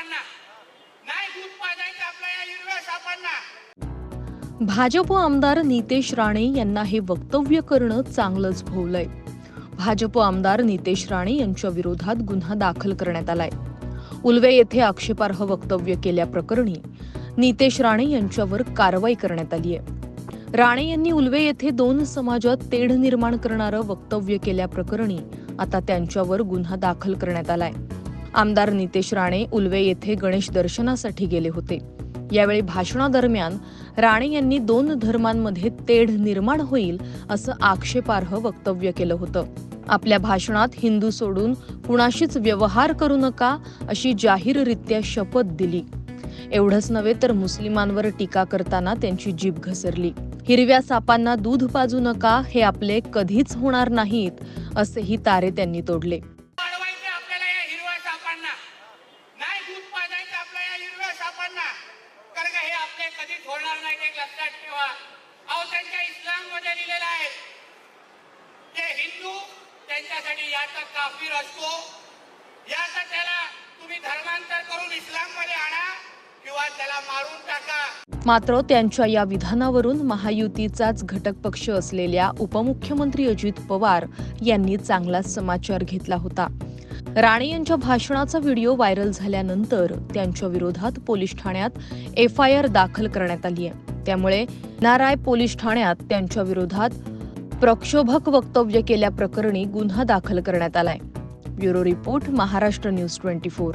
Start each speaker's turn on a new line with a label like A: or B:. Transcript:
A: सापांना नाही दूध पाजायचं आपल्या या हिरव्या सापांना.
B: भाजप आमदार नितेश राणे यांना हे वक्तव्य करणं चांगलंच भोवलंय. भाजप आमदार नितेश राणे यांच्या विरोधात गुन्हा दाखल करण्यात आलाय. उलवे येथे आक्षेपार्ह वक्तव्य केल्याप्रकरणी नितेश राणे यांच्यावर कारवाई करण्यात आली आहे राणे यांनी उलवे येथे दोन समाजात तेढ निर्माण करणारं वक्तव्य केल्याप्रकरणी आता त्यांच्यावर गुन्हा दाखल करण्यात आलाय. आमदार नितेश राणे उलवे येथे गणेश दर्शनासाठी गेले होते. यावेळी भाषणादरम्यान राणे यांनी दोन धर्मांमध्ये तेढ निर्माण होईल असं आक्षेपार्ह वक्तव्य केलं होतं. आपल्या भाषणात हिंदू सोडून कुणाशीच व्यवहार करू नका अशी जाहीररित्या शपथ दिली. एवढंच नव्हे तर मुस्लिमांवर टीका करताना त्यांची जीभ घसरली. हिरव्या सापांना दूध पाजू नका हे आपले कधीच होणार नाहीत असेही तारे त्यांनी तोडले.
A: सापांना नाही दूध पाजायचं आपल्या या हिरव्या सापांना. कारण का हे आपले कधीच होणार नाही एक लक्षात ठेवा. अहो त्यांच्या इस्लाममध्ये लिहिलेलं आहे. ते हिंदू त्यांच्यासाठी याचा काफीर असतो. याचा त्याला तुम्ही धर्मांतर करून इस्लाममध्ये आणा किंवा त्याला मारून टाका.
B: मात्र त्यांच्या या विधानावरून महायुतीचाच घटक पक्ष असलेल्या उपमुख्यमंत्री अजित पवार यांनी चांगलाच समाचार घेतला होता. राणे यांच्या भाषणाचा व्हिडिओ व्हायरल झाल्यानंतर त्यांच्या विरोधात पोलीस ठाण्यात एफ आय आर दाखल करण्यात आली आहे. त्यामुळे नाराय पोलीस ठाण्यात त्यांच्या विरोधात प्रक्षोभक वक्तव्य केल्याप्रकरणी गुन्हा दाखल करण्यात आलाय. Bureau report Maharashtra news twenty four.